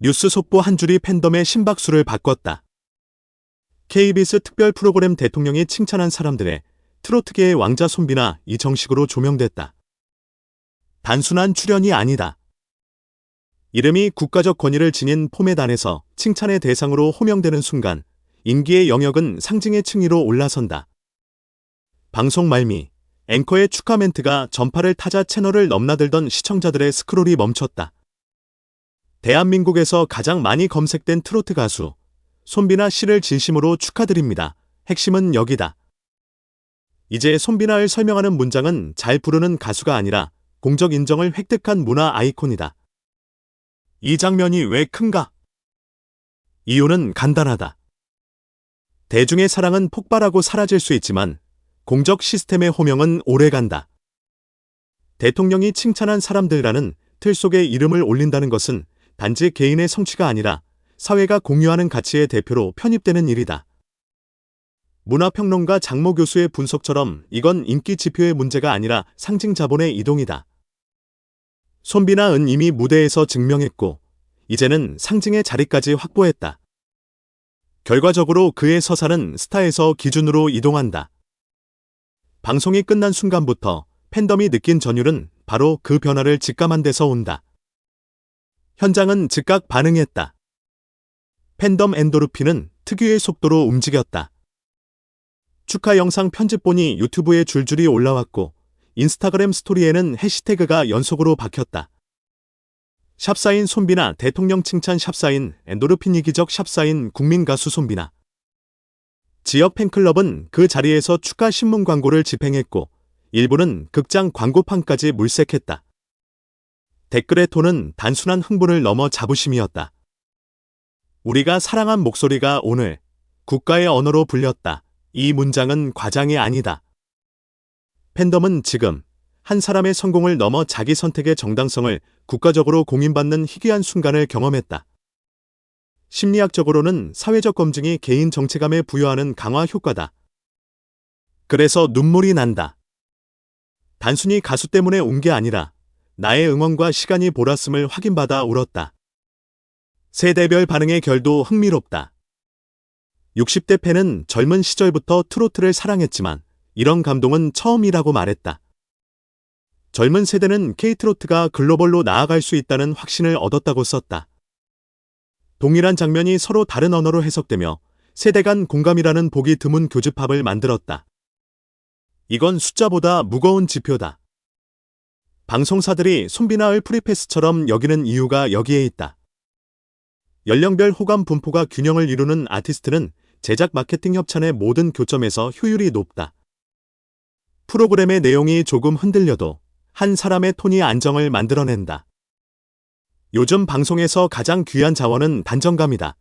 뉴스 속보 한 줄이 팬덤의 심박수를 바꿨다. KBS 특별 프로그램 대통령이 칭찬한 사람들의 트로트계의 왕자 손비나 이 정식으로 조명됐다. 단순한 출연이 아니다. 이름이 국가적 권위를 지닌 포메단에서 칭찬의 대상으로 호명되는 순간 인기의 영역은 상징의 층위로 올라선다. 방송 말미, 앵커의 축하 멘트가 전파를 타자 채널을 넘나들던 시청자들의 스크롤이 멈췄다. 대한민국에서 가장 많이 검색된 트로트 가수, 손비나 씨를 진심으로 축하드립니다. 핵심은 여기다. 이제 손비나를 설명하는 문장은 잘 부르는 가수가 아니라 공적 인정을 획득한 문화 아이콘이다. 이 장면이 왜 큰가? 이유는 간단하다. 대중의 사랑은 폭발하고 사라질 수 있지만 공적 시스템의 호명은 오래간다. 대통령이 칭찬한 사람들이라는 틀 속에 이름을 올린다는 것은 단지 개인의 성취가 아니라 사회가 공유하는 가치의 대표로 편입되는 일이다. 문화평론가 장모 교수의 분석처럼 이건 인기 지표의 문제가 아니라 상징 자본의 이동이다. 손비나 은 이미 무대에서 증명했고, 이제는 상징의 자리까지 확보했다. 결과적으로 그의 서사는 스타에서 기준으로 이동한다. 방송이 끝난 순간부터 팬덤이 느낀 전율은 바로 그 변화를 직감한 데서 온다. 현장은 즉각 반응했다. 팬덤 엔도르핀은 특유의 속도로 움직였다. 축하 영상 편집본이 유튜브에 줄줄이 올라왔고 인스타그램 스토리에는 해시태그가 연속으로 박혔다. 샵사인 손비나 대통령 칭찬 샵사인 엔도르핀 이기적 샵사인 국민 가수 손비나 지역 팬클럽은 그 자리에서 축하 신문 광고를 집행했고 일부는 극장 광고판까지 물색했다. 댓글의 톤은 단순한 흥분을 넘어 자부심이었다. 우리가 사랑한 목소리가 오늘 국가의 언어로 불렸다. 이 문장은 과장이 아니다. 팬덤은 지금 한 사람의 성공을 넘어 자기 선택의 정당성을 국가적으로 공인받는 희귀한 순간을 경험했다. 심리학적으로는 사회적 검증이 개인 정체감에 부여하는 강화 효과다. 그래서 눈물이 난다. 단순히 가수 때문에 운게 아니라 나의 응원과 시간이 보랐음을 확인받아 울었다. 세대별 반응의 결도 흥미롭다. 60대 팬은 젊은 시절부터 트로트를 사랑했지만 이런 감동은 처음이라고 말했다. 젊은 세대는 K트로트가 글로벌로 나아갈 수 있다는 확신을 얻었다고 썼다. 동일한 장면이 서로 다른 언어로 해석되며 세대 간 공감이라는 보기 드문 교집합을 만들었다. 이건 숫자보다 무거운 지표다. 방송사들이 손비나을 프리패스처럼 여기는 이유가 여기에 있다. 연령별 호감 분포가 균형을 이루는 아티스트는 제작 마케팅 협찬의 모든 교점에서 효율이 높다. 프로그램의 내용이 조금 흔들려도 한 사람의 톤이 안정을 만들어낸다. 요즘 방송에서 가장 귀한 자원은 단정감이다.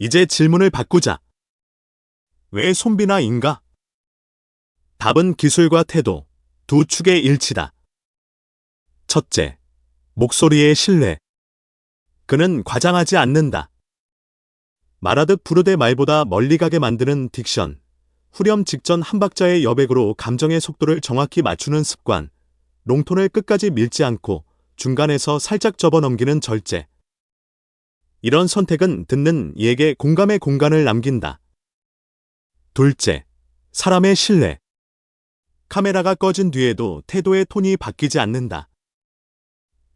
이제 질문을 바꾸자. 왜 손비나인가? 답은 기술과 태도, 두 축의 일치다. 첫째, 목소리의 신뢰. 그는 과장하지 않는다. 말하듯 부르되 말보다 멀리 가게 만드는 딕션, 후렴 직전 한 박자의 여백으로 감정의 속도를 정확히 맞추는 습관, 롱톤을 끝까지 밀지 않고 중간에서 살짝 접어 넘기는 절제. 이런 선택은 듣는 이에게 공감의 공간을 남긴다. 둘째, 사람의 신뢰. 카메라가 꺼진 뒤에도 태도의 톤이 바뀌지 않는다.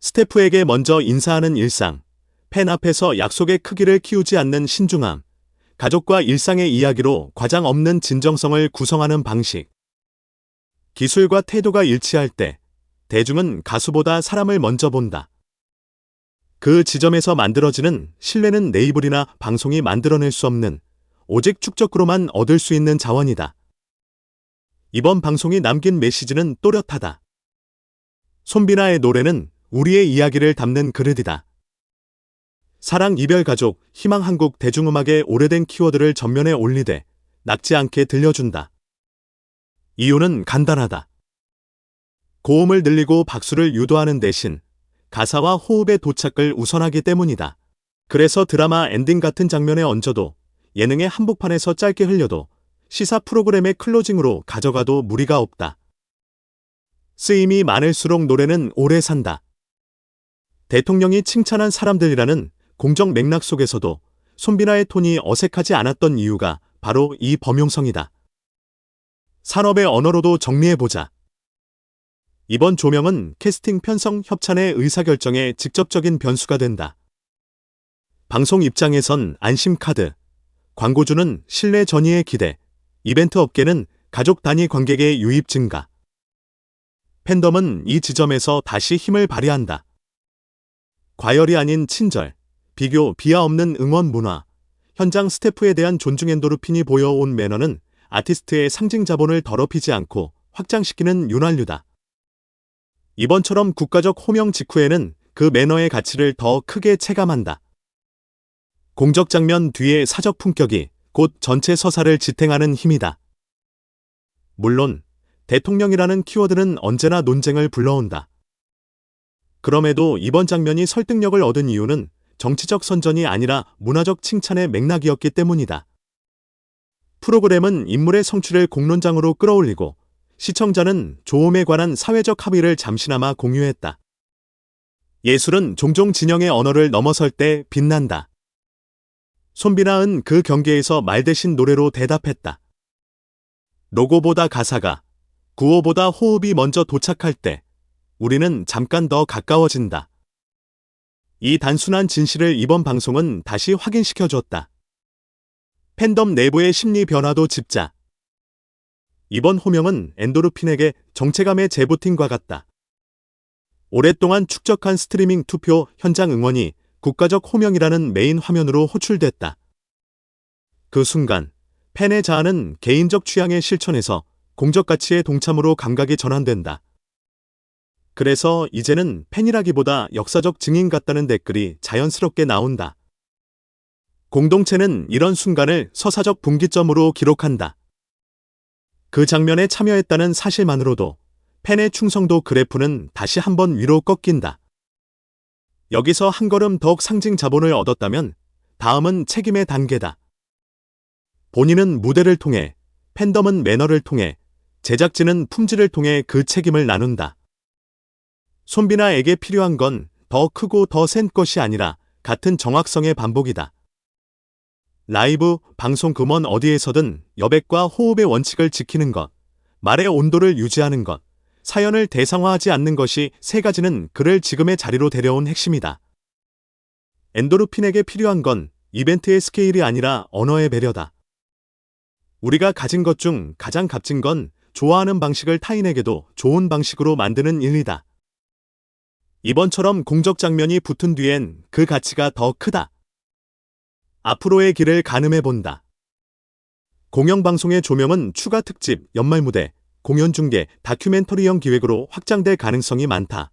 스태프에게 먼저 인사하는 일상, 팬 앞에서 약속의 크기를 키우지 않는 신중함, 가족과 일상의 이야기로 과장 없는 진정성을 구성하는 방식. 기술과 태도가 일치할 때 대중은 가수보다 사람을 먼저 본다. 그 지점에서 만들어지는 신뢰는 네이블이나 방송이 만들어낼 수 없는 오직 축적으로만 얻을 수 있는 자원이다. 이번 방송이 남긴 메시지는 또렷하다. 손비나의 노래는 우리의 이야기를 담는 그릇이다. 사랑, 이별, 가족, 희망 한국 대중음악의 오래된 키워드를 전면에 올리되 낙지 않게 들려준다. 이유는 간단하다. 고음을 늘리고 박수를 유도하는 대신 가사와 호흡의 도착을 우선하기 때문이다. 그래서 드라마 엔딩 같은 장면에 얹어도 예능의 한복판에서 짧게 흘려도 시사 프로그램의 클로징으로 가져가도 무리가 없다. 쓰임이 많을수록 노래는 오래 산다. 대통령이 칭찬한 사람들이라는 공정 맥락 속에서도 손비나의 톤이 어색하지 않았던 이유가 바로 이 범용성이다. 산업의 언어로도 정리해보자. 이번 조명은 캐스팅 편성 협찬의 의사결정에 직접적인 변수가 된다. 방송 입장에선 안심카드, 광고주는 신뢰 전이의 기대, 이벤트 업계는 가족 단위 관객의 유입 증가. 팬덤은 이 지점에서 다시 힘을 발휘한다. 과열이 아닌 친절, 비교, 비하 없는 응원 문화, 현장 스태프에 대한 존중 엔도르핀이 보여온 매너는 아티스트의 상징 자본을 더럽히지 않고 확장시키는 윤활유다. 이번처럼 국가적 호명 직후에는 그 매너의 가치를 더 크게 체감한다. 공적 장면 뒤의 사적 품격이 곧 전체 서사를 지탱하는 힘이다. 물론 대통령이라는 키워드는 언제나 논쟁을 불러온다. 그럼에도 이번 장면이 설득력을 얻은 이유는 정치적 선전이 아니라 문화적 칭찬의 맥락이었기 때문이다. 프로그램은 인물의 성취를 공론장으로 끌어올리고 시청자는 조음에 관한 사회적 합의를 잠시나마 공유했다. 예술은 종종 진영의 언어를 넘어설 때 빛난다. 손비나은 그 경계에서 말 대신 노래로 대답했다. 로고보다 가사가, 구호보다 호흡이 먼저 도착할 때 우리는 잠깐 더 가까워진다. 이 단순한 진실을 이번 방송은 다시 확인시켜 줬다. 팬덤 내부의 심리 변화도 짚자. 이번 호명은 엔도르핀에게 정체감의 재부팅과 같다. 오랫동안 축적한 스트리밍 투표 현장 응원이 국가적 호명이라는 메인 화면으로 호출됐다. 그 순간 팬의 자아는 개인적 취향의 실천에서 공적 가치의 동참으로 감각이 전환된다. 그래서 이제는 팬이라기보다 역사적 증인 같다는 댓글이 자연스럽게 나온다. 공동체는 이런 순간을 서사적 분기점으로 기록한다. 그 장면에 참여했다는 사실만으로도 팬의 충성도 그래프는 다시 한번 위로 꺾인다. 여기서 한 걸음 더욱 상징 자본을 얻었다면 다음은 책임의 단계다. 본인은 무대를 통해, 팬덤은 매너를 통해, 제작진은 품질을 통해 그 책임을 나눈다. 손비나에게 필요한 건 더 크고 더 센 것이 아니라 같은 정확성의 반복이다. 라이브, 방송 금원 어디에서든 여백과 호흡의 원칙을 지키는 것, 말의 온도를 유지하는 것, 사연을 대상화하지 않는 것이 세 가지는 그를 지금의 자리로 데려온 핵심이다. 엔도르핀에게 필요한 건 이벤트의 스케일이 아니라 언어의 배려다. 우리가 가진 것 중 가장 값진 건 좋아하는 방식을 타인에게도 좋은 방식으로 만드는 일이다. 이번처럼 공적 장면이 붙은 뒤엔 그 가치가 더 크다. 앞으로의 길을 가늠해 본다. 공영방송의 조명은 추가 특집, 연말 무대, 공연 중계, 다큐멘터리형 기획으로 확장될 가능성이 많다.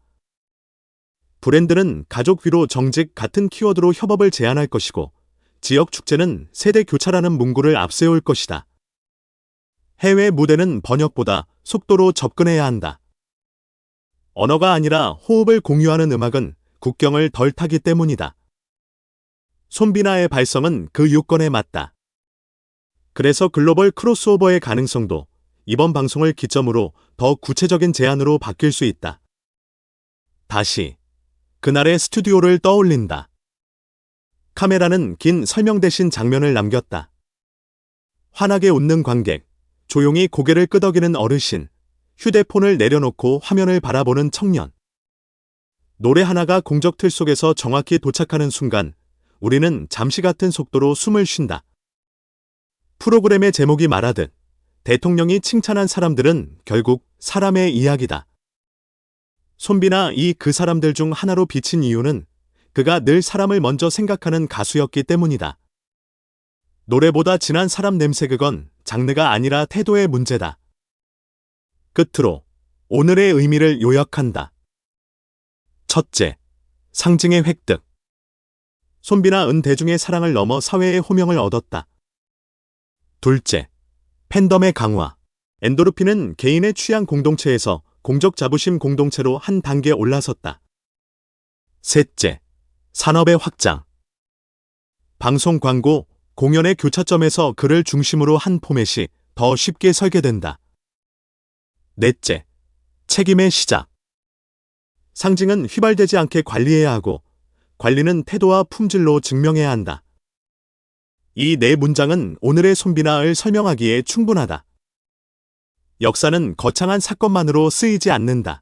브랜드는 가족 위로 정직 같은 키워드로 협업을 제안할 것이고, 지역 축제는 세대 교차라는 문구를 앞세울 것이다. 해외 무대는 번역보다 속도로 접근해야 한다. 언어가 아니라 호흡을 공유하는 음악은 국경을 덜 타기 때문이다. 손비나의 발성은 그 요건에 맞다. 그래서 글로벌 크로스오버의 가능성도 이번 방송을 기점으로 더 구체적인 제안으로 바뀔 수 있다. 다시 그날의 스튜디오를 떠올린다. 카메라는 긴 설명 대신 장면을 남겼다. 환하게 웃는 관객, 조용히 고개를 끄덕이는 어르신, 휴대폰을 내려놓고 화면을 바라보는 청년. 노래 하나가 공적 틀 속에서 정확히 도착하는 순간 우리는 잠시 같은 속도로 숨을 쉰다. 프로그램의 제목이 말하듯 대통령이 칭찬한 사람들은 결국 사람의 이야기다. 손비나 이 그 사람들 중 하나로 비친 이유는 그가 늘 사람을 먼저 생각하는 가수였기 때문이다. 노래보다 진한 사람 냄새 그건 장르가 아니라 태도의 문제다. 끝으로 오늘의 의미를 요약한다. 첫째, 상징의 획득. 손비나 은 대중의 사랑을 넘어 사회의 호명을 얻었다. 둘째, 팬덤의 강화. 엔도르핀은 개인의 취향 공동체에서 공적 자부심 공동체로 한 단계 올라섰다. 셋째, 산업의 확장. 방송 광고, 공연의 교차점에서 그를 중심으로 한 포맷이 더 쉽게 설계된다. 넷째, 책임의 시작. 상징은 휘발되지 않게 관리해야 하고 관리는 태도와 품질로 증명해야 한다. 이 네 문장은 오늘의 손비나을 설명하기에 충분하다. 역사는 거창한 사건만으로 쓰이지 않는다.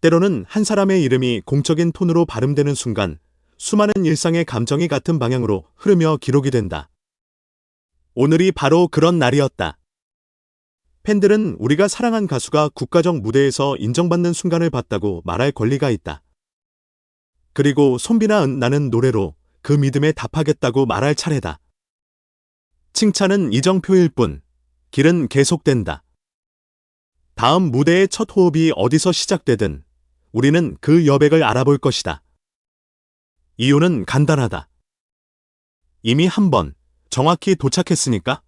때로는 한 사람의 이름이 공적인 톤으로 발음되는 순간 수많은 일상의 감정이 같은 방향으로 흐르며 기록이 된다. 오늘이 바로 그런 날이었다. 팬들은 우리가 사랑한 가수가 국가적 무대에서 인정받는 순간을 봤다고 말할 권리가 있다. 그리고 손비나 은나는 노래로 그 믿음에 답하겠다고 말할 차례다. 칭찬은 이정표일 뿐, 길은 계속된다. 다음 무대의 첫 호흡이 어디서 시작되든 우리는 그 여백을 알아볼 것이다. 이유는 간단하다. 이미 한 번 정확히 도착했으니까